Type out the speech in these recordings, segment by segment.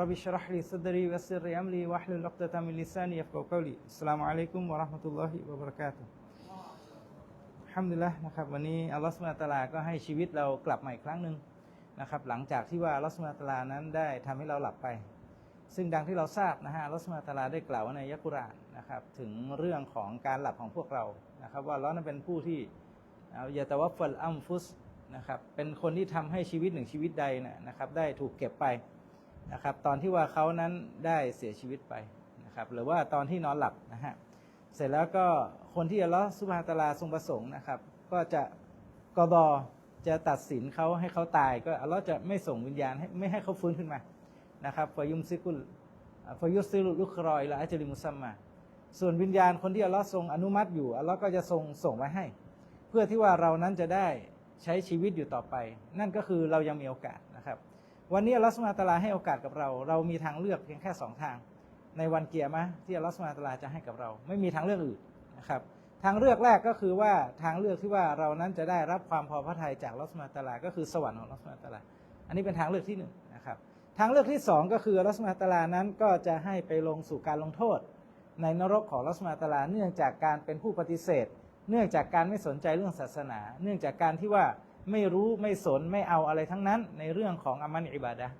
รับิชรัฮลีสดรีวัสริอัมลีวะฮลุลอักตะตามิลิซานียัฟกอกลีอัสลามุอะลัยกุมวะราะห์มะตุลลอฮิวะบะเราะกาตุฮัมดุลิลละนะครับวันนี้อัลลอฮฺสุบานตะลาก็ให้ชีวิตเรากลับมาอีกครั้งหนึ่งนะครับหลังจากที่ว่าอัลลอฮฺสุบานตะลานั้นได้ทำให้เราหลับไป ซึ่งดังที่เราทราบนะฮะอัลลอฮฺสุบานตะลาได้กล่าวในยักุรานนะครับถึงเรื่องของการหลับของพวกเรานะครับว่าเรานั้นเป็นผู้ที่ยาตวัฟฟัลอัมฟุสนะครับเป็นคนที่ทำให้ชีวิตหนึ่งชีวิตใดนะครับได้ถูกเก็บไป นะครับตอนที่ว่าเขานั้นได้เสียชีวิตไปนะครับหรือว่าตอนที่นอนหลับนะฮะเสร็จแล้วก็คนที่อัลลอฮฺสุบฮานตะอาลาทรงประสงค์นะครับ ก็จะกอดอจะตัดสินเขาให้เขาตาย ก็อัลลอฮ์จะไม่ส่งวิญญาณให้ไม่ให้เขาฟื้นขึ้นมานะครับฟายุมซิกุลฟายุซิลุลุครอยละอัจลิมุซัมมา ส่วนวิญญาณคนที่อัลลอฮ์ทรงอนุมัติอยู่อัลลอฮ์ก็จะทรงส่งไว้ให้ เพื่อที่ว่าเรานั้นจะได้ใช้ชีวิตอยู่ต่อไป นั่นก็คือเรายังมีโอกาส วันนี้อัลลอฮ์สุบฮาตาลาให้โอกาสกับเรา เรามีทางเลือกเพียงแค่สองทาง ในวันเกียร์มะที่อัลลอฮฺสุบฮาตาลาจะให้กับเรา ไม่มีทางเลือกอื่นนะครับ ทางเลือกแรกก็คือว่าทางเลือกที่ว่าเรานั้นจะได้รับความพอพระทัยจากอัลลอฮฺสุบฮาตาลา ก็คือสวรรค์ของอัลลอฮฺสุบฮาตาลา อันนี้เป็นทางเลือกที่หนึ่งนะครับ ทางเลือกที่สองก็คืออัลลอฮฺสุบฮาตาลานั้นก็จะให้ไปลงสู่การลงโทษ ในนรกของอัลลอฮฺสุบฮาตาลา เนื่องจากการเป็นผู้ปฏิเสธ เนื่องจากการไม่สนใจเรื่องศาสนา เนื่องจากการที่ว่า ไม่รู้ไม่สนไม่เอาอะไรทั้งนั้น ในเรื่องของอามันอิบาดะห์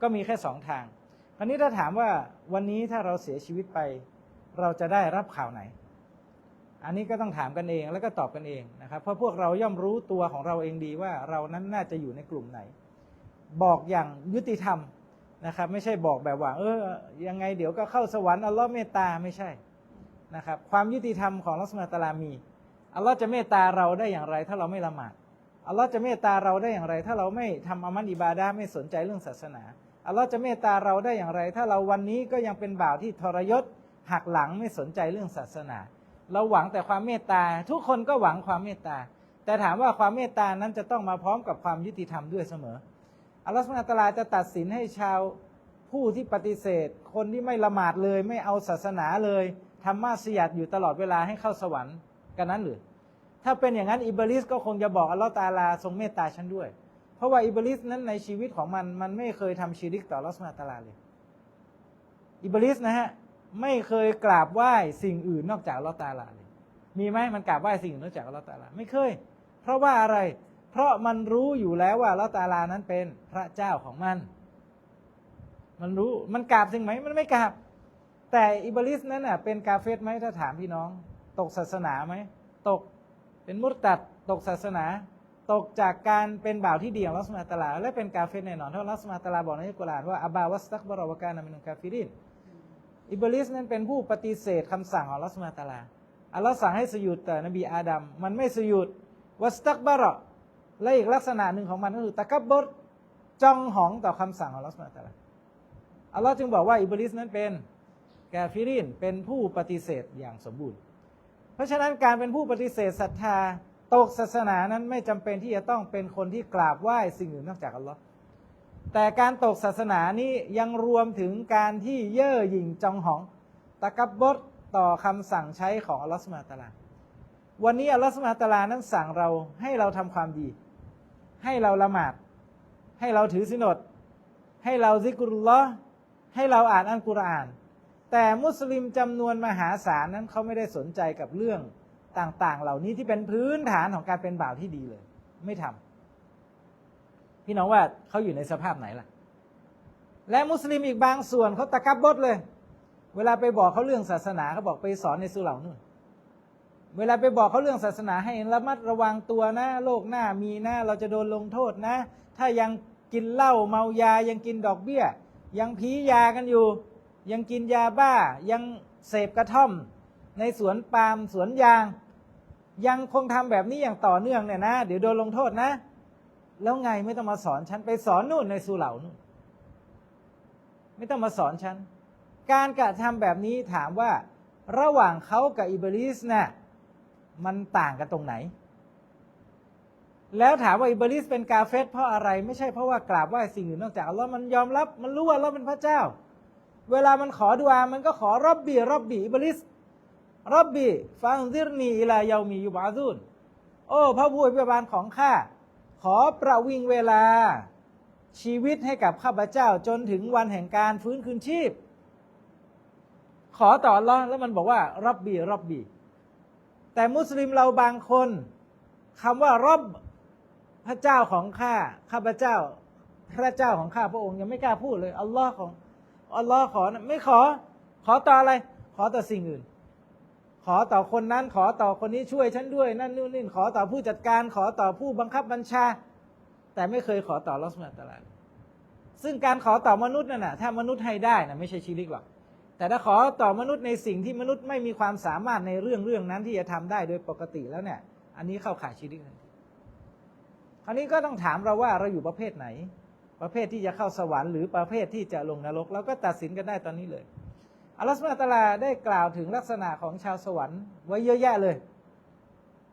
ก็มีแค่สองทางคราวนี้ถ้าถามว่าวันนี้ถ้าเราเสียชีวิตไป เราจะได้รับข่าวไหน อันนี้ก็ต้องถามกันเองแล้วก็ตอบกันเองนะครับ เพราะพวกเราย่อมรู้ตัวของเราเองดีว่าเรานั้นน่าจะอยู่ในกลุ่มไหน บอกอย่างยุติธรรมนะครับ ไม่ใช่บอกแบบว่า เออยังไงเดี๋ยวก็เข้าสวรรค์อัลลอฮ์เมตตาไม่ใช่นะครับ ความยุติธรรมของลักษณะตะลามีอัลลอฮ์จะเมตตาเราได้อย่างไร ถ้าเราไม่ละหมาด อัลลอฮ์จะเมตตาเราได้อย่างไร ถ้าเราไม่ทำอามันอิบาดะห์ไม่สนใจเรื่องศาสนาอัลลอฮ์จะเมตตาเราได้อย่างไร ถ้าเราวันนี้ก็ยังเป็นบ่าวที่ทรยศหักหลังไม่สนใจเรื่องศาสนา เราหวังแต่ความเมตตา ทุกคนก็หวังความเมตตา แต่ถามว่าความเมตตานั้นจะต้องมาพร้อมกับความยุติธรรมด้วยเสมออัลลอฮฺสุบฮานะฮูวะตาลาจะตัดสินให้ชาวผู้ที่ปฏิเสธ คนที่ไม่ละหมาดเลย ไม่เอาศาสนาเลยทำมาสยัดอยู่ตลอดเวลาให้เข้าสวรรค์กันนั้นหรือ ถ้าเป็นอย่างนั้นอิบลิสก็คงจะบอกอัลลอฮฺตาลาทรงเมตตาฉันด้วย เพราะว่าอิบลิสนั้นในชีวิตของมันมันไม่เคยทำชีริกต่อลอสุบฮาตาลาเลย อิบลิสนะฮะไม่เคยกราบไหว้สิ่งอื่นนอกจากอัลลอฮฺตาลาเลย มีไหมมันกราบไหว้สิ่งอื่นนอกจากอัลลอฮฺตาลาไม่เคย เพราะว่าอะไร เพราะมันรู้อยู่แล้วว่าอัลลอฮฺตาลานั้นเป็นพระเจ้าของมัน มันรู้มันกราบสิ่งไหมมันไม่กราบ แต่อิบลิสนั้นน่ะเป็นกาเฟตไหมถ้าถามพี่น้อง ตกศาสนาไหมตก เป็นมุตตัดตกศาสนา ตกจากการเป็นบ่าวที่ดีของลัสมาตลา และเป็นกาเฟตแน่นอนเพราะลัสมาตลาบอกในอัลกุรอานว่าอับบาวัสตักบาราวกานามินุกาฟิรินอิบลิสนั้นเป็นผู้ปฏิเสธคำสั่งของลัสมาตลาอัลลอฮ์สั่งให้สยุดแต่นบีอาดัมมันไม่สยุดวัสตักบารอและอีกลักษณะหนึ่งของมันก็คือตะกับบดจ้องหองต่อคำสั่งของลัสมาตลาอัลลอฮ์จึงบอกว่าอิบลิสนั้นเป็นกาฟิรินเป็นผู้ปฏิเสธอย่างสมบูรณ์ เพราะฉะนั้นการเป็นผู้ปฏิเสธศรัทธาตกศาสนานั้นไม่จำเป็นที่จะต้องเป็นคนที่กราบไหว้สิ่งอื่นนอกจากอัลลอฮ์แต่การตกศาสนานี้ยังรวมถึงการที่เย่อหยิ่งจองหองตะกับบดต่อคำสั่งใช้ของอัลลอฮ์สุบฮาตาลาวันนี้อัลลอฮ์สุบฮาตาลานั้นสั่งเราให้เราทำความดี ให้เราละหมาด ให้เราถือศีลอดให้เราซิกรุลลอให้เราอ่านอัลกุรอาน แต่มุสลิมจำนวนมหาศาลนั้นเขาไม่ได้สนใจกับเรื่องต่างๆ เหล่านี้ที่เป็นพื้นฐานของการเป็นบ่าวที่ดีเลย ไม่ทำพี่น้องว่าเขาอยู่ในสภาพไหนล่ะ และมุสลิมอีกบางส่วนเขาตะกับบดเลย เวลาไปบอกเขาเรื่องศาสนาเขาบอกไปสอนในสุเหร่านู่นเวลาไปบอกเขาเรื่องศาสนาให้ระมัดระวังตัวนะโลกหน้ามีนะเราจะโดนลงโทษนะ ถ้ายังกินเหล้าเมายายังกินดอกเบี้ย ยังพียากันอยู่ ยังกินยาบ้ายังเสพกระท่อม ในสวนปาล์มสวนยาง ยังคงทำแบบนี้อย่างต่อเนื่องเนี่ยนะ เดี๋ยวโดนลงโทษนะ แล้วไงไม่ต้องมาสอนฉันไปสอนนู่นในสุเหร่านู่นไม่ต้องมาสอนฉัน การกระทำแบบนี้ถามว่า ระหว่างเขากับอิบลิสน่ะมันต่างกันตรงไหน แล้วถามว่าอิบลิสเป็นกาเฟตเพราะอะไร ไม่ใช่เพราะว่ากราบไหว้สิ่งอื่นนอกจากอัลลอฮ์มันยอมรับมันรู้ว่าอัลลอฮ์เป็นพระเจ้า เวลามันขอดุอามันก็ขอรับบีรับบีอิบลิสรับบีฟังซิรนีอิลายามียูบาซุนโอ้พระผู้อภิบาลของข้าขอประวิงเวลาชีวิตให้กับข้าพเจ้าจนถึงวันแห่งการฟื้นคืนชีพ ขอต่ออัลเลอแล้วมันบอกว่า รับบีรับบี แต่มุสลิมเราบางคนคำว่ารับพระเจ้าของข้าข้าพเจ้า พระเจ้าของข้าพระองค์ยังไม่กล้าพูดเลยอัลลอฮ์ของ อัลลอฮ์ขอนะไม่ขอ ขอต่ออะไร ขอต่อสิ่งอื่น ขอต่อคนนั้น ขอต่อคนนี้ช่วยฉันด้วย นั่นนู่นนี่ขอต่อผู้จัดการ ขอต่อผู้บังคับบัญชา แต่ไม่เคยขอต่อลักษณะตลาดซึ่งการขอต่อมนุษย์นั่นนะถ้ามนุษย์ให้ได้นะไม่ใช่ชีริกหรอกแต่ถ้าขอต่อมนุษย์ในสิ่งที่มนุษย์ไม่มีความสามารถในเรื่องเรื่องนั้นที่จะทำได้โดยปกติแล้วเนี่ย อันนี้เข้าข่ายชีริกทันทีคราวนี้ก็ต้องถามเราว่าเราอยู่ประเภทไหน ประเภทที่จะเข้าสวรรค์หรือประเภทที่จะลงนรกเราก็ตัดสินกันได้ตอนนี้เลยอัลลอฮฺสุบตาลาได้กล่าวถึงลักษณะของชาวสวรรค์ไว้เยอะแยะเลย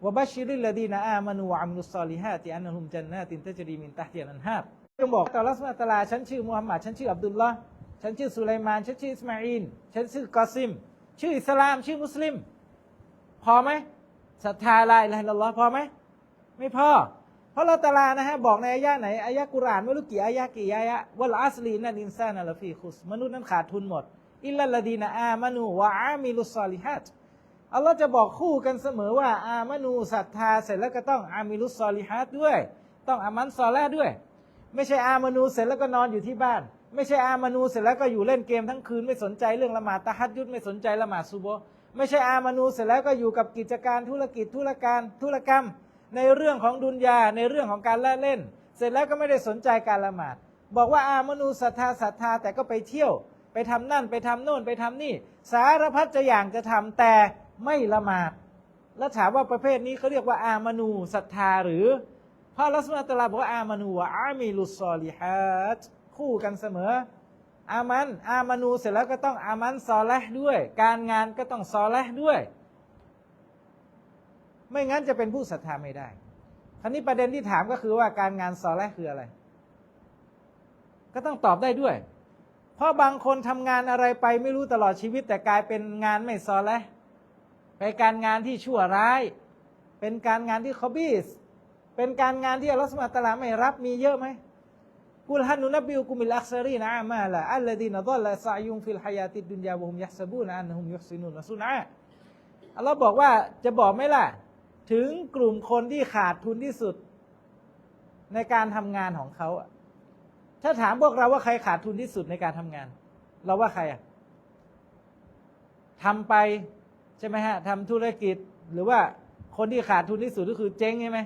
วะบัชชิริลดีนอามานูวะอัมลุสซอลิฮาติอันนะฮุมจันนาตินตจรีมินตะฮิยันอันฮาบจงบอกต่ออัลลอฮฺสุบฮาตาลาฉันชื่อมุฮัมหมัดฉันชื่ออับดุลลอฮ์ฉันชื่อสุไลมาน ฉันชื่ออิสมาอีนฉันชื่อกอซิม ชื่ออิสลาม ชื่อมุสลิม พอไหมศรัทธาลาอิละลลัลลอพอไหมไม่พอ เพราะเราตะลานะฮะบอกในอายะไหนอายะกุรานไม่รู้กี่อายะกี่อายะวัลอัสลีนันอินซานะลฟีคุสมนุษย์นั้นขาดทุนหมดอิลลัลดีนอามานูวะอามิลุสซอลิฮัตอัลลอฮ์จะบอกคู่กันเสมอว่า อามานูศรัทธาเสร็จแล้วก็ต้องอามิลุสซอลิฮัตด้วย ต้องอามันซอแลด้วย ไม่ใช่อามานูเสร็จแล้วก็นอนอยู่ที่บ้าน ไม่ใช่อามานูเสร็จแล้วก็อยู่เล่นเกมทั้งคืนไม่สนใจเรื่องละหมาดตะฮัดยุดไม่สนใจละหมาดซุโบไม่ใช่อามานูเสร็จแล้วก็อยู่กับกิจการธุรกิจธุรการธุรกรรม ในเรื่องของดุนยาในเรื่องของการละเล่น เสร็จแล้วก็ไม่ได้สนใจการละหมาด บอกว่าอามนูศรัทธาศรัทธาแต่ก็ไปเที่ยว ไปทำนั่นไปทำโน่นไปทำนี่ สารพัดจะอย่างจะทำแต่ไม่ละหมาด แล้วถามว่าประเภทนี้เขาเรียกว่าอามนูศรัทธาหรือพระลัสมาตลาบอกว่าอามานูอามิลุสซอลิฮัตคู่กันเสมอ อามัน อามานูเสร็จแล้วก็ต้องอามันซอลห์ด้วย การงานก็ต้องซอลห์ด้วย ไม่งั้นจะเป็นผู้ศรัทธาไม่ได้ครานี้ประเด็นที่ถามก็คือว่าการงานซอแลห์คืออะไร ก็ต้องตอบได้ด้วย เพราะบางคนทำงานอะไรไปไม่รู้ตลอดชีวิต แต่กลายเป็นงานไม่ซอแลห์ไปการงานที่ชั่วร้าย เป็นการงานที่คอบีสเป็นการงานที่อัลลอฮฺสุบฮานะตะลาไม่รับมีเยอะไหมกุลฮันนุนบิอุกุมิลอักซารีนะมาละอัลลดีนดัลละซายุมฟิลฮายาติดุนยาวะฮุมยัฮซบูนะอันฮุมยุฮซินุนนะซุนะอัลลอฮ์บอกว่าจะบอกไหมล่ะ ถึงกลุ่มคนที่ขาดทุนที่สุด ในการทำงานของเขาถ้าถามพวกเราว่าใครขาดทุนที่สุดในการทำงาน เราว่าใครอะทำไปใช่ไหมฮะทำธุรกิจหรือว่าคนที่ขาดทุนที่สุดก็คือเจ๊งใช่ไหม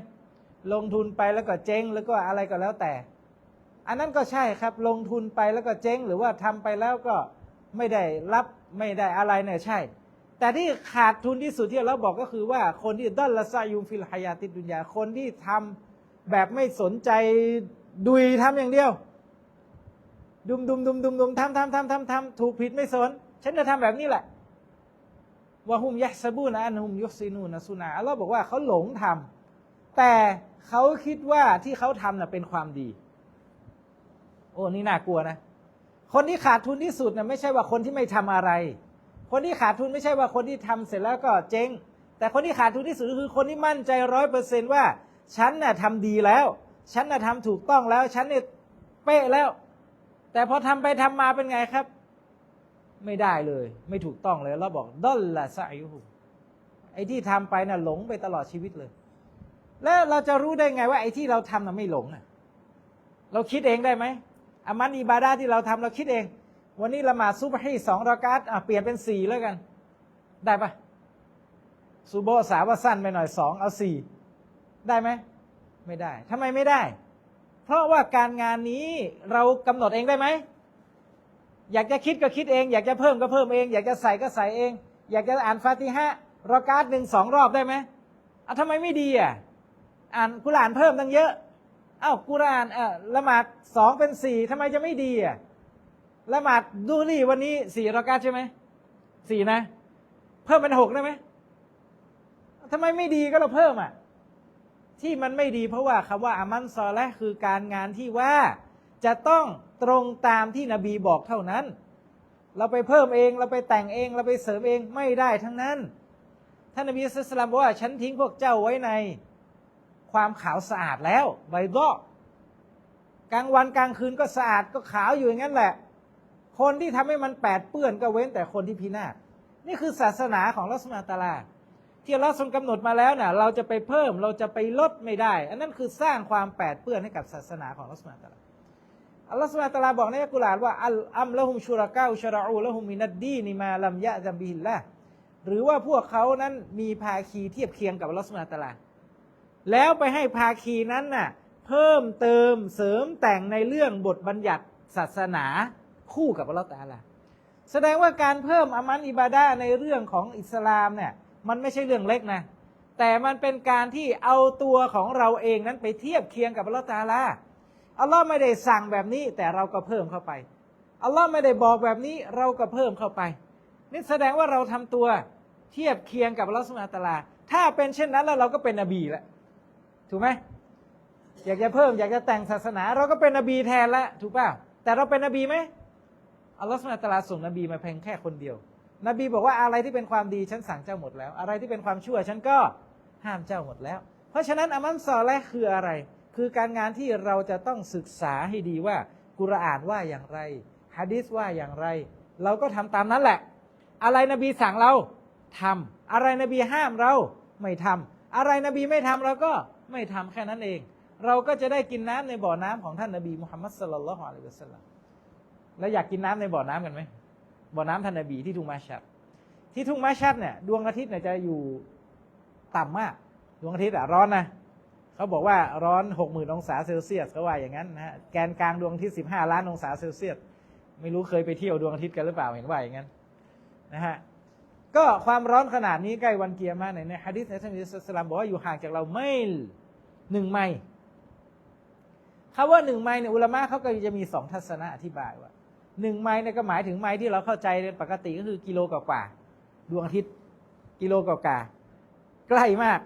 ลงทุนไปแล้วก็เจ๊งแล้วก็อะไรก็แล้วแต่ อันนั้นก็ใช่ครับ ลงทุนไปแล้วก็เจ๊ง หรือว่าทำไปแล้วก็ไม่ได้รับไม่ได้อะไรเนี่ยใช่ แต่ที่ขาดทุนที่สุดที่เราบอกก็คือว่าคนที่ดัลละซายุมฟิลฮายาติดุนยาคนที่ทำแบบไม่สนใจดุยทำอย่างเดียว ดุมดุมดุมดุมดุมทำทำทำทำทำถูกผิดไม่สน ฉันจะทำแบบนี้แหละวะฮุมยัสบูนะอันฮุมยุซีนูนะสุนาอัลลอฮ์บอกว่าเขาหลงทำแต่เขาคิดว่าที่เขาทำน่ะเป็นความดี โอ้นี่น่ากลัวนะ คนที่ขาดทุนที่สุดน่ะไม่ใช่ว่าคนที่ไม่ทำอะไร คนที่ขาดทุนไม่ใช่ว่าคนที่ทำเสร็จแล้วก็เจ๊ง แต่คนที่ขาดทุนที่สุดก็คือคนที่มั่นใจร้อยเปอร์เซนว่า ฉันน่ะทำดีแล้ว ฉันน่ะทำถูกต้องแล้ว ฉันเนี่ยเป๊ะแล้ว แต่พอทำไปทำมาเป็นไงครับ ไม่ได้เลย ไม่ถูกต้องเลยเราบอกดอลละซายุฮุไอ้ที่ทำไปน่ะหลงไปตลอดชีวิตเลย แล้วเราจะรู้ได้ไงว่าไอ้ที่เราทำน่ะไม่หลงอะเราคิดเองได้ไหมอามันอิบาดาที่เราทำเราคิดเอง วันนี้ละหมาดซุบฮีสองรากาตอะเปลี่ยนเป็นสี่แล้วกัน ได้ปะซูโบสาว่าสั้นไปหน่อยสองเอาสี่ได้ไหมไม่ได้ทำไมไม่ได้ เพราะว่าการงานนี้เรากำหนดเองได้ไหมอยากจะคิดก็คิดเอง อยากจะเพิ่มก็เพิ่มเอง อยากจะใส่ก็ใส่เอง อยากจะอ่านฟาติฮะรากาตหนึ่งสองรอบได้ไหมอะทำไมไม่ดีอะอ่านกุรานเพิ่มตั้งเยอะ เอ้ากุรานเออละหมาดสองเป็นสี่ทำไมจะไม่ดีอะ ละหมาดดูรี่วันนี้สี่รากาใช่ไหมสี่นะ เพิ่มเป็นหกได้ไหมทำไมไม่ดีก็เราเพิ่มอะ ที่มันไม่ดีเพราะว่าคำว่าอามันซอและคือการงานที่ว่าจะต้องตรงตามที่นบีบอกเท่านั้น เราไปเพิ่มเองเราไปแต่งเองเราไปเสริมเองไม่ได้ทั้งนั้น ท่านนบีสุลามบอกว่าฉันทิ้งพวกเจ้าไว้ในความขาวสะอาดแล้วใบดอกลางวันกลางคืนก็สะอาดก็ขาวอยู่อย่างนั้นแหละ คนที่ทำให้มันแปดเปื้อนก็เว้นแต่คนที่พินาศนี่คือศาสนาของรัสมาตาลาที่เราทรงกำหนดมาแล้วเนี่ยเราจะไปเพิ่มเราจะไปลดไม่ได้ อันนั้นคือสร้างความแปดเปื้อนให้กับศาสนาของรัสมาตาลาอัลลอฮฺสุบฮานตะลาบอกในอัลกุรอานว่าอัลอัมละฮุมชูรากาอุชราอูละฮุมมินัดดีนิมาลัมยะซัมบิฮิลละหรือว่าพวกเขานั้นมีภาคีเทียบเคียงกับอัลลอฮฺสุบฮานตะอาลา แล้วไปให้ภาคีนั้นน่ะเพิ่มเติมเสริมแต่งในเรื่องบทบัญญัติศาสนา คู่กับอัลลอฮฺตาลาแสดงว่าการเพิ่มอามันอิบาดาในเรื่องของอิสลามเนี่ยมันไม่ใช่เรื่องเล็กนะ แต่มันเป็นการที่เอาตัวของเราเองนั้นไปเทียบเคียงกับอัลลอฮฺตาลาอัลลอฮ์ไม่ได้สั่งแบบนี้แต่เราก็เพิ่มเข้าไปอัลลอฮ์ไม่ได้บอกแบบนี้เราก็เพิ่มเข้าไป นี่แสดงว่าเราทำตัวเทียบเคียงกับอัลลอฮฺสุบฮาตาลา ถ้าเป็นเช่นนั้นแล้วเราก็เป็นนบีแล้วถูกไหมอยากจะเพิ่มอยากจะแต่งศาสนา เราก็เป็นนบีแทนแล้วถูกเปล่าแต่เราเป็นนบีไหม อัลลอฮฺสุลตาราส่งนบีมาเพียงแค่คนเดียว นบีบอกว่าอะไรที่เป็นความดีฉันสั่งเจ้าหมดแล้ว อะไรที่เป็นความชั่วฉันก็ห้ามเจ้าหมดแล้ว เพราะฉะนั้นอามันซอแลห์คืออะไร คือการงานที่เราจะต้องศึกษาให้ดีว่ากุรอานว่าอย่างไรฮะดิษว่าอย่างไร เราก็ทำตามนั้นแหละ อะไรนบีสั่งเราทำอะไรนบีห้ามเราไม่ทำอะไรนบีไม่ทำเราก็ไม่ทำแค่นั้นเอง เราก็จะได้กินน้ำในบ่อน้ำของท่านนบีมุฮัมมัดสลลัลลอฮุอะลัยฮิวะสัลลัม แล้วอยากกินน้ำในบ่อน้ำกันไหมบ่อน้ำท่านนบีที่ทุ่งมาชัด ที่ทุ่งมาชัดเนี่ยดวงอาทิตย์เนี่ยจะอยู่ต่ำมาก ดวงอาทิตย์อะร้อนนะเขาบอกว่าร้อนหกหมื่นองศาเซลเซียสเขาว่าอย่างนั้นนะฮะแกนกลางดวงอาทิตย์สิบห้าล้านองศาเซลเซียสไม่รู้เคยไปเที่ยวดวงอาทิตย์กันหรือเปล่าเห็นว่าอย่างนั้นนะฮะก็ความร้อนขนาดนี้ใกล้วันเกียร์มาในในฮะดิษในท่านอิสลามบอกว่าอยู่ห่างจากเราไม่หนึ่งไมล์คำว่าหนึ่งไมล์เนี่ยอุลามะเขาก็จะมีสองทัศนะอธิบายว่า หนึ่งไมล์เนี่ยก็หมายถึงไมล์ที่เราเข้าใจปกติก็คือกิโลกว่าๆดวงอาทิตย์กิโลกว่าๆใกล้มาก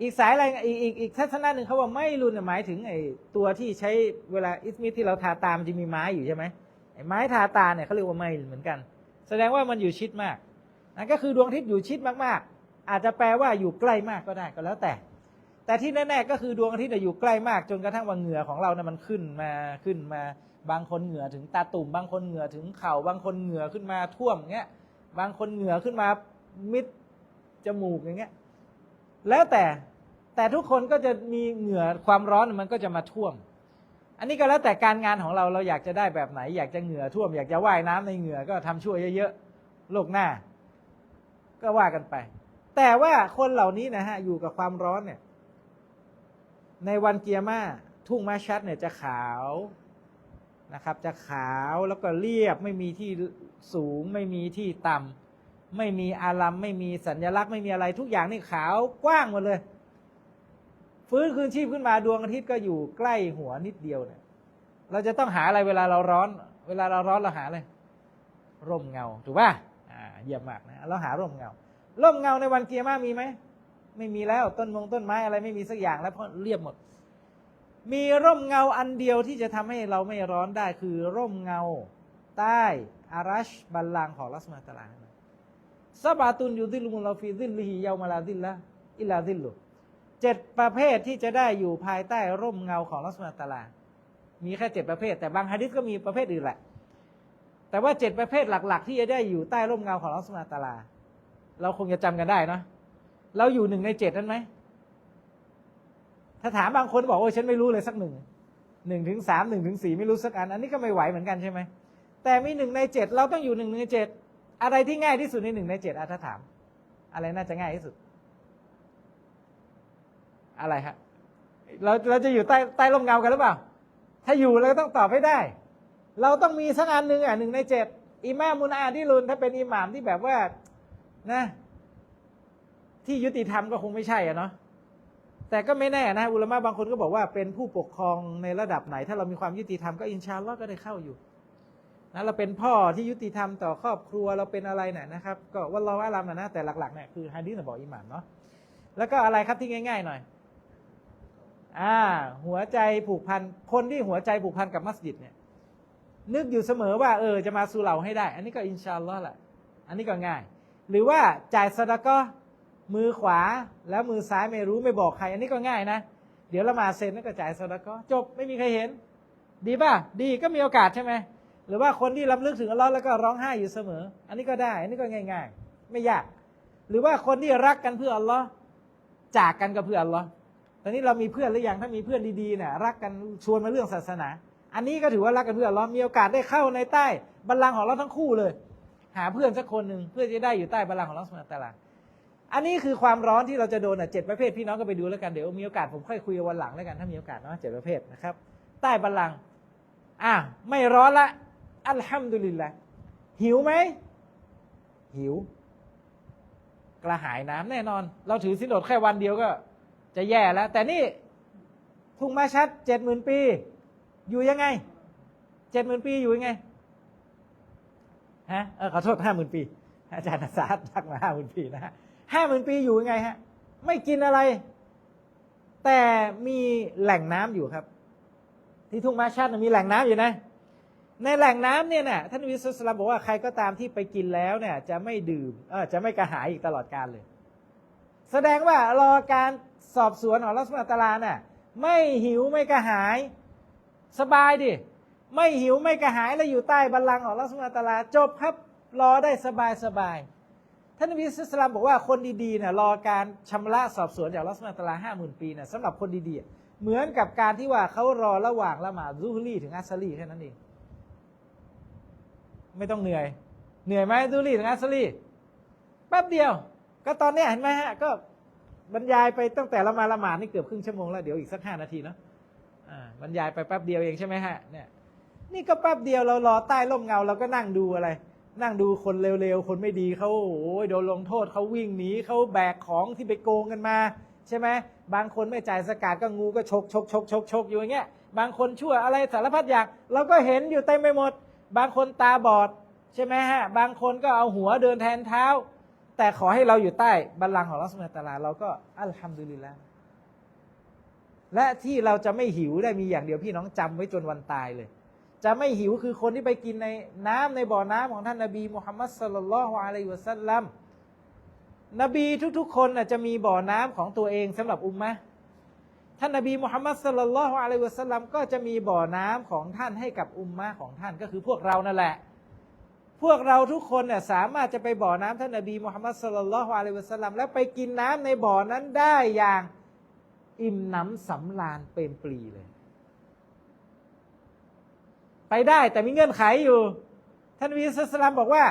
อีกสายอะไรอีกอีกอีกทัศนะหนึ่งเขาว่าไม่รุนหมายถึงไอ้ตัวที่ใช้เวลาอิสมิทที่เราทาตามจะมีไม้อยู่ใช่ไหมไอ้ไม้ทาตาเนี่ยเขาเรียกว่าไมล์เหมือนกัน แสดงว่ามันอยู่ชิดมากนั่นก็คือดวงอาทิตย์อยู่ชิดมากๆ อาจจะแปลว่าอยู่ใกล้มากก็ได้ก็แล้วแต่ แต่ที่แน่ๆก็คือดวงอาทิตย์อยู่ใกล้มาก จนกระทั่งว่าเหงื่อของเราเนี่ยมันขึ้นมาขึ้นมา บางคนเหงื่อถึงตาตุ่ม บางคนเหงื่อถึงเข่า บางคนเหงื่อขึ้นมาท่วมเงี้ย บางคนเหงื่อขึ้นมามิดจมูกอย่างเงี้ย แล้วแต่แต่ทุกคนก็จะมีเหงื่อความร้อนมันก็จะมาท่วม อันนี้ก็แล้วแต่การงานของเราเราอยากจะได้แบบไหน อยากจะเหงื่อท่วม อยากจะว่ายน้ำในเหงื่อก็ทำชั่วเยอะๆโลกหน้า ก็ว่ากันไป แต่ว่าคนเหล่านี้นะฮะอยู่กับความร้อนเนี่ย ในวันเกียร์มาทุ่งมาชัดเนี่ยจะขาว นะครับ จะขาวแล้วก็เรียบไม่มีที่สูงไม่มีที่ต่ำไม่มีอารัมไม่มีสัญลักษณ์ไม่มีอะไรทุกอย่างนี่ขาวกว้างหมดเลย ฟื้นคืนชีพขึ้นมาดวงอาทิตย์ก็อยู่ใกล้หัวนิดเดียวเนี่ยเราจะต้องหาอะไรเวลาเราร้อน เวลาเราร้อนเราหาอะไรร่มเงาถูกป่ะอ่าเยี่ยมมากนะเราหาร่มเงา ร่มเงาในวันเกียร์มามีไหมไม่มีแล้วต้นมงต้นไม้อะไรไม่มีสักอย่างแล้วเพราะเรียบหมด มีร่มเงาอันเดียวที่จะทำให้เราไม่ร้อนได้คือร่มเงา ใต้อารัชบัลลังของลัสมาตลาซาบาตุนอยู่ดิลุมุลาฟีดิลลิฮิยามาลาดิลละอิลาดิลลุเจ็ดประเภทที่จะได้อยู่ภายใต้ร่มเงาของลัสมาตลา มีแค่เจ็ดประเภท แต่บางฮะดิษก็มีประเภทอื่นแหละ แต่ว่าเจ็ดประเภทหลัก ๆ ที่จะได้อยู่ใต้ร่มเงาของลัสมาตลา เราคงจะจำกันได้นะเราอยู่หนึ่งในเจ็ดนั้นไหม ถ้าถามบางคนบอกว่าฉันไม่รู้เลยสักหนึ่งหนึ่งถึงสามหนึ่งถึงสี่ไม่รู้สักอัน อันนี้ก็ไม่ไหวเหมือนกันใช่ไหมแต่มีหนึ่งในเจ็ดเราต้องอยู่หนึ่งในเจ็ดอะไรที่ง่ายที่สุดในหนึ่งในเจ็ดอะถ้าถาม อะไรน่าจะง่ายที่สุด อะไรฮะเราเราจะอยู่ใต้ใต้ร่มเงากันหรือเปล่า ถ้าอยู่เราก็ต้องตอบให้ได้ เราต้องมีสักอันหนึ่งอะหนึ่งในเจ็ดอิมามมุนอาที่รุนถ้าเป็นอิหม่ามที่แบบว่านะ ที่ยุติธรรมก็คงไม่ใช่อะเนาะ แต่ก็ไม่แน่นะอุลามะบางคนก็บอกว่าเป็นผู้ปกครองในระดับไหน ถ้าเรามีความยุติธรรมก็อินชาอัลลอฮ์ก็ได้เข้าอยู่นะเราเป็นพ่อที่ยุติธรรมต่อครอบครัวเราเป็นอะไรเนี่ยนะครับ ก็ว่าเราอาลัมนะนะแต่หลักๆเนี่ยคือฮะดีษบอกอิหม่ามเนาะแล้วก็อะไรครับที่ง่าย ๆ หน่อย อ่า หัวใจผูกพันคนที่หัวใจผูกพันกับมัสยิดเนี่ย นึกอยู่เสมอว่าเออจะมาสู่เราให้ได้ อันนี้ก็อินชาอัลลอฮ์แหละอันนี้ก็ง่าย หรือว่าจ่ายสดาก็ มือขวาแล้วมือซ้ายไม่รู้ไม่บอกใคร อันนี้ก็ง่ายนะ เดี๋ยวละมาเสร็จแล้วก็จ่ายสดก็จบไม่มีใครเห็น ดีป่ะ ดีก็มีโอกาสใช่ไหมหรือว่าคนที่รำลึกถึงอัลลอฮ์แล้วก็ร้องไห้อยู่เสมอ อันนี้ก็ได้ อันนี้ก็ง่าย ๆ ไม่ยาก หรือว่าคนที่รักกันเพื่ออัลลอฮ์จากกันก็เพื่ออัลลอฮ์ตอนนี้เรามีเพื่อนหรือยังถ้ามีเพื่อนดีๆเนี่ยรักกันชวนมาเรื่องศาสนา อันนี้ก็ถือว่ารักกันเพื่ออัลลอฮ์มีโอกาสได้เข้าในใต้บัลลังก์ของเราทั้งคู่เลย หาเพื่อนสักคนหนึ่งเพื่อจะได้อยู่ใต้บัลลังก์ของเราสมาตาลา อันนี้คือความร้อนที่เราจะโดนอะเจ็ดประเภทพี่น้องก็ไปดูแล้วกันเดี๋ยวมีโอกาสผมค่อยคุยวันหลังแล้วกันถ้ามีโอกาสเนาะเจ็ดประเภทนะครับ ใต้บัลลังก์อะไม่ร้อนละอัลฮัมดุลิลละหิวไหมหิว กระหายน้ำแน่นอน เราถือสินอดแค่วันเดียวก็ จะแย่แล้ว แต่นี่ทุ่งมาชัดเจ็ดหมื่นปี อยู่ยังไงเจ็ดหมื่นปีอยู่ยังไงฮะเออขอโทษห้าหมื่นปี อาจารย์อาสาทักมาห้าหมื่นปีนะฮะ ห้าหมื่นปีอยู่ยังไงฮะ ไม่กินอะไร แต่มีแหล่งน้ำอยู่ครับ ที่ทุ่งมาชัดน่ะมีแหล่งน้ำอยู่นะ ในแหล่งน้ำเนี่ยนะท่านวิสุสลามบอกว่าใครก็ตามที่ไปกินแล้วเนี่ย จะไม่ดื่มเออจะไม่กระหายอีกตลอดกาลเลย แสดงว่ารอการสอบสวนของรัสมาตาลาน่ะไม่หิวไม่กระหาย สบายดิไม่หิวไม่กระหายแล้วอยู่ใต้บัลลังก์ของรัสมาตาลาจบครับรอได้สบายสบาย ท่านนบีสุสลามบอกว่าคนดีๆเนี่ยรอการชำระสอบสวนจากรัสมาตลาห้าหมื่นปีเนี่ยสำหรับคนดีๆ เหมือนกับการที่ว่าเขารอระหว่างละหมาดซูฮรีถึงอัสลีแค่นั้นเอง ไม่ต้องเหนื่อย เหนื่อยไหมซูฮรีถึงอัสลีแป๊บเดียว ก็ตอนเนี้ยเห็นไหมฮะ ก็บรรยายไปตั้งแต่ละมาละหมาดนี่เกือบครึ่งชั่วโมงแล้วเดี๋ยวอีกสักห้านาทีเนาะอ่าบรรยายไปแป๊บเดียวเองใช่ไหมฮะเนี่ยนี่ก็แป๊บเดียวเรารอใต้ร่มเงาเราก็นั่งดูอะไร นั่งดูคนเร็วๆ คนไม่ดีเขาโอ้ยโดนลงโทษเขาวิ่งหนีเขาแบกของที่ไปโกงกันมา ใช่ไหมบางคนไม่จ่ายสกาดก็งูก็ชกชกชกชกชกอยู่อย่างเงี้ย บางคนชั่วอะไรสารพัดอย่างเราก็เห็นอยู่เต็มไปหมด บางคนตาบอดใช่ไหมฮะบางคนก็เอาหัวเดินแทนเท้า แต่ขอให้เราอยู่ใต้บัลลังก์ของรัสมาตาลาเราก็อัลฮัมดุลิลละและที่เราจะไม่หิวได้มีอย่างเดียวพี่น้องจำไว้จนวันตายเลย จะไม่หิวคือคนที่ไปกินในน้ำในบ่อน้ำของท่านนาบีมุฮัมมัดสลลัลฮุอะลัยฮิวะสัลลัมนบีทุกๆ คนจะมีบ่อน้ำของตัวเองสำหรับอุมมะท่านนาบีมุฮัมมัดสลลัลฮุอะลัยฮิวะสัลลัมก็จะมีบ่อน้ำของท่านให้กับอุมมะของท่านก็คือพวกเรานั่นแหละ พวกเราทุกคนเนี่ยสามารถจะไปบ่อน้ำท่านนบีมุฮัมมัดสลลัลฮุอะลัยฮิวะสัลลัมแล้วไปกินน้ำในบ่อนั้นได้อย่างอิ่มหนำสำราญเปรมปรีเลย ไปได้แต่มีเงื่อนไขอยู่ ท่านนบีสุลานบอกว่า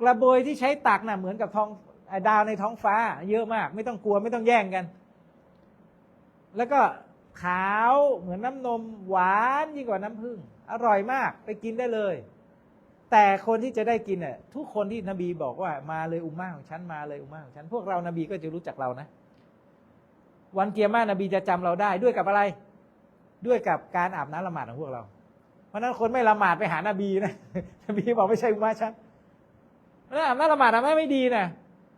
กระบวยที่ใช้ตักน่ะเหมือนกับทองดาวในท้องฟ้า เยอะมาก ไม่ต้องกลัวไม่ต้องแย่งกัน แล้วก็ขาวเหมือนน้ำนมหวานยิ่งกว่าน้ำผึ้งอร่อยมากไปกินได้เลย แต่คนที่จะได้กินเนี่ยทุกคนที่นบีบอกว่ามาเลยอุมมาของฉันมาเลยอุมมาของฉันพวกเรานบีก็จะรู้จักเรานะ วันเกียร์มานบีจะจำเราได้ด้วยกับอะไร ด้วยกับการอาบน้ำละหมาดของพวกเรา ราะนั้นคนไม่ละหมาดไปหานาบีนะนบีบอกไม่ใช่อุมาฉันเพราะฉะนั้นอาบน้ำละหมาดทำให้ไม่ดีนะ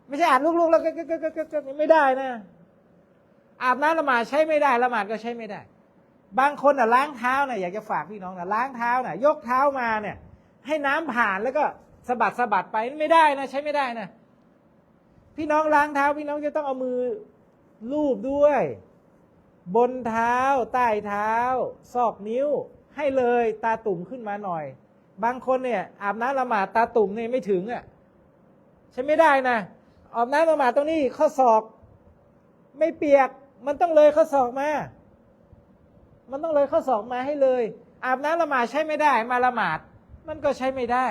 ไม่ใช่อ่านลูกๆแล้วก็ก็ก็ก็ไม่ได้นะ อาบน้ำละหมาดใช้ไม่ได้ละหมาดก็ใช้ไม่ได้ บางคนอะล้างเท้าน่ะอยากจะฝากพี่น้องนะล้างเท้าน่ะยกเท้ามาเนี่ย ให้น้ำผ่านแล้วก็สะบัดสะบัดไปไม่ได้นะ ใช้ไม่ได้นะ พี่น้องล้างเท้า พี่น้องจะต้องเอามือลูบด้วย บนเท้า ใต้เท้า ซอกนิ้ว ให้เลยตาตุ่มขึ้นมาหน่อย บางคนเนี่ยอาบน้ำละหมาดตาตุ่มเนี่ยไม่ถึงอะใช้ไม่ได้นะอาบน้ำละหมาดตรงนี้ข้อศอก ไม่เปียก มันต้องเลยข้อศอกมา มันต้องเลยข้อศอกมาให้เลย อาบน้ำละหมาดใช้ไม่ได้ มาละหมาด มันก็ใช้ไม่ได้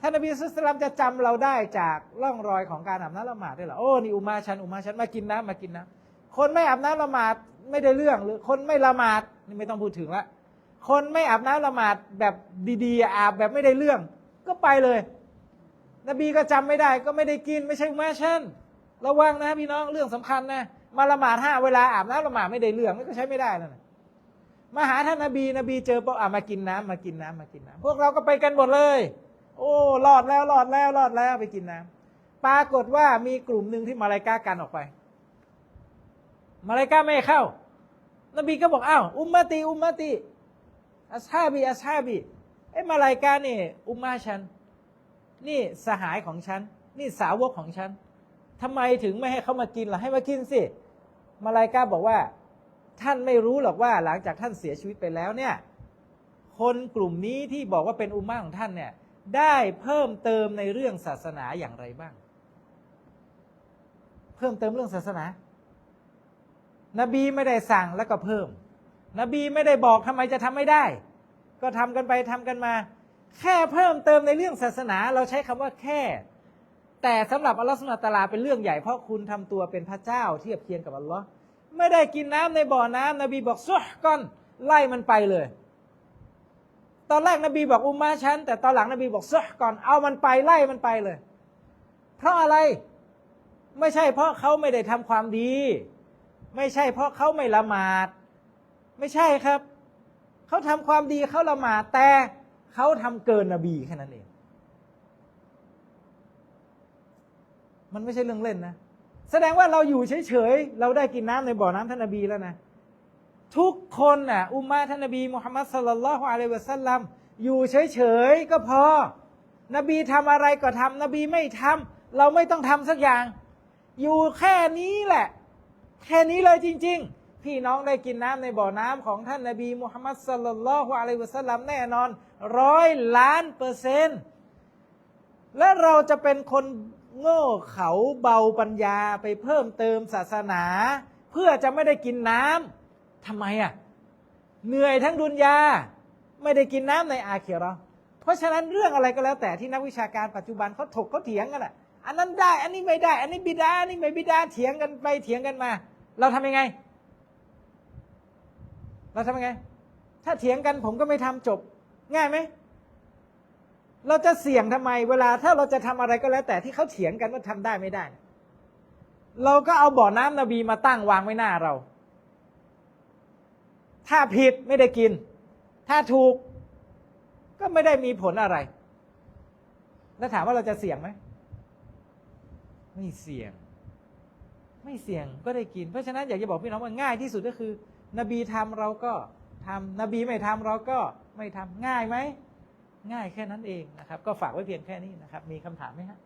ท่านนบีสุลต่านจะจำเราได้จากร่องรอยของการอาบน้ำละหมาดด้หรอโอ้นี่อุมาฉันอุมาฉันมากินน้ำมากินน้ำคนไม่อาบน้ำละหมาดไม่ได้เรื่องหรือคนไม่ละหมาดนี่ไม่ต้องพูดถึงละ คนไม่อาบน้ำละหมาดแบบดีๆอาบแบบไม่ได้เรื่อง ก็ไปเลย นบีก็จำไม่ได้ ก็ไม่ได้กินไม่ใช่อุมาฉันระวังนะพี่น้องเรื่องสำคัญนะมาละหมาดห้าเวลาอาบน้ำละหมาดไม่ได้เรื่องก็ใช้ไม่ได้นะมาหาท่านนบีนบีเจอปุ๊บอะมากินน้ำมากินน้ำมากินน้ำพวกเราก็ไปกันหมดเลย โอ้รอดแล้วรอดแล้วรอดแล้วไปกินน้ำปรากฏว่ามีกลุ่มหนึ่งที่มาลายกากันออกไป มาลายกาไม่เข้า นบีก็บอกอ้าวอุมมาตีอุมมาตี อัสฮาบีอัสฮาบีไอ้มาลายกานี่ อุมมาฉัน นี่สหายของฉัน นี่สาวกของฉันทำไมถึงไม่ให้เขามากินล่ะให้มากินสิมาลายกาบอกว่า ท่านไม่รู้หรอกว่าหลังจากท่านเสียชีวิตไปแล้วเนี่ย คนกลุ่มนี้ที่บอกว่าเป็นอุมมะของท่านเนี่ย ได้เพิ่มเติมในเรื่องศาสนาอย่างไรบ้าง เพิ่มเติมเรื่องศาสนา นบีไม่ได้สั่งแล้วก็เพิ่ม นบีไม่ได้บอกทำไมจะทำไม่ได้ ก็ทำกันไปทำกันมา แค่เพิ่มเติมในเรื่องศาสนา เราใช้คำว่าแค่ แต่สำหรับอัลลอฮฺสุลตาราเป็นเรื่องใหญ่เพราะคุณทำตัวเป็นพระเจ้าเทียบเคียงกับอัลลอฮ์ไม่ได้กินน้ำในบ่อน้ำนบีบอกซุฮก่อนไล่มันไปเลย ตอนแรกนบีบอกอุมมาฉันแต่ตอนหลังนบีบอกซุฮก่อนเอามันไปไล่มันไปเลย เพราะอะไรไม่ใช่เพราะเขาไม่ได้ทำความดี ไม่ใช่เพราะเขาไม่ละหมาด ไม่ใช่ครับ เขาทำความดีเขาละหมาดแต่เขาทำเกินนบีแค่นั้นเอง มันไม่ใช่เรื่องเล่นนะ แสดงว่าเราอยู่เฉยๆ เราได้กินน้ำในบ่อน้ำท่านนบีแล้วนะ ทุกคนน่ะ อุมมาท่านนบีมุฮัมมัดสลลัลลอฮุอะลัยฮิวะสัลลัมอยู่เฉยๆ ก็พอ นบีทำอะไรก็ทำนบีไม่ทำเราไม่ต้องทำสักอย่าง อยู่แค่นี้แหละ แค่นี้เลยจริง ๆ พี่น้องได้กินน้ำในบ่อน้ำของท่านนบีมุฮัมมัดสลลัลลอฮุอะลัยฮิวะสัลลัมแน่นอนร้อยล้านเปอร์เซ็นต์และเราจะเป็นคนโง่เขาเบาปัญญาไปเพิ่มเติมศาสนา เพื่อจะไม่ได้กินน้ำทำไมอะเหนื่อยทั้งดุนยา ไม่ได้กินน้ำในอาเคียเราเพราะฉะนั้นเรื่องอะไรก็แล้วแต่ที่นักวิชาการปัจจุบันเขาถกเขาเถียงกันอะอันนั้นได้ อันนี้ไม่ได้ อันนี้บิดาอันนี้ไม่บิดาเถียงกันไปเถียงกันมา เราทำยังไง เราทำยังไง ถ้าเถียงกันผมก็ไม่ทำจบ ง่ายไหม เราจะเสี่ยงทำไม เวลาถ้าเราจะทำอะไรก็แล้ว แต่ที่เขาเถียงกันว่าทำได้ไม่ได้ เราก็เอาบ่อน้ำนบีมาตั้งวางไว้หน้าเรา ถ้าผิดไม่ได้กิน ถ้าถูกก็ไม่ได้มีผลอะไร แล้วถามว่าเราจะเสี่ยงไหม ไม่เสี่ยง ไม่เสี่ยงก็ได้กิน เพราะฉะนั้นอยากจะบอกพี่น้องว่าง่ายที่สุดก็คือ นบีทำเราก็ทำนบีไม่ทำเราก็ไม่ทำง่ายไหม ง่ายแค่นั้นเองนะครับ ก็ฝากไว้เพียงแค่นี้นะครับ มีคำถามไหมฮะ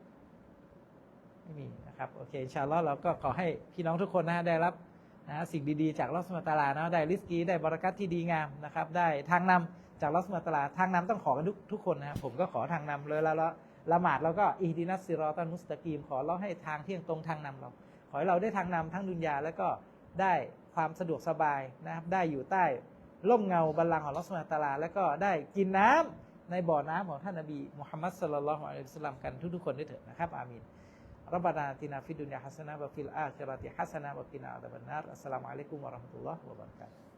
ไม่มีนะครับโอเคชาลลอฮ์เราก็ขอให้พี่น้องทุกคนนะฮะได้รับนะสิ่งดีๆจากลอสมาตาลานะได้ริสกีได้บรารักัตที่ดีงามนะครับ ได้ทางนำจากลอสมาตาลาทางนำต้องขอกันทุกทุกคนนะครับผมก็ขอทางนำเลยแล้วละละหมาดเราก็อิฮดินัสซิรอตันมุสตะกีม ขอเราให้ทางเที่ยงตรงทางนำเรา ขอให้เราได้ทางนำทั้งดุนยาแล้วก็ได้ ความสะดวกสบายนะครับได้อยู่ใต้ร่มเงาบัลลังก์ของลัทธิมาตาลา แล้วก็ได้กินน้ำในบ่อน้ำของท่านนบีมุฮัมมัดสุลลัลของอัลลอฮฺสัลามกันทุกๆคนด้วยเถิดนะครับอามินรับบานาตินาฟิดุนยาฮัสนะบะฟิลอาคิรติฮัสนะบะกินาอัลบันนารอัสสลามุอะลัยกุมวะราะห์มะตุลลอฮ์วะบะเราะกาตุ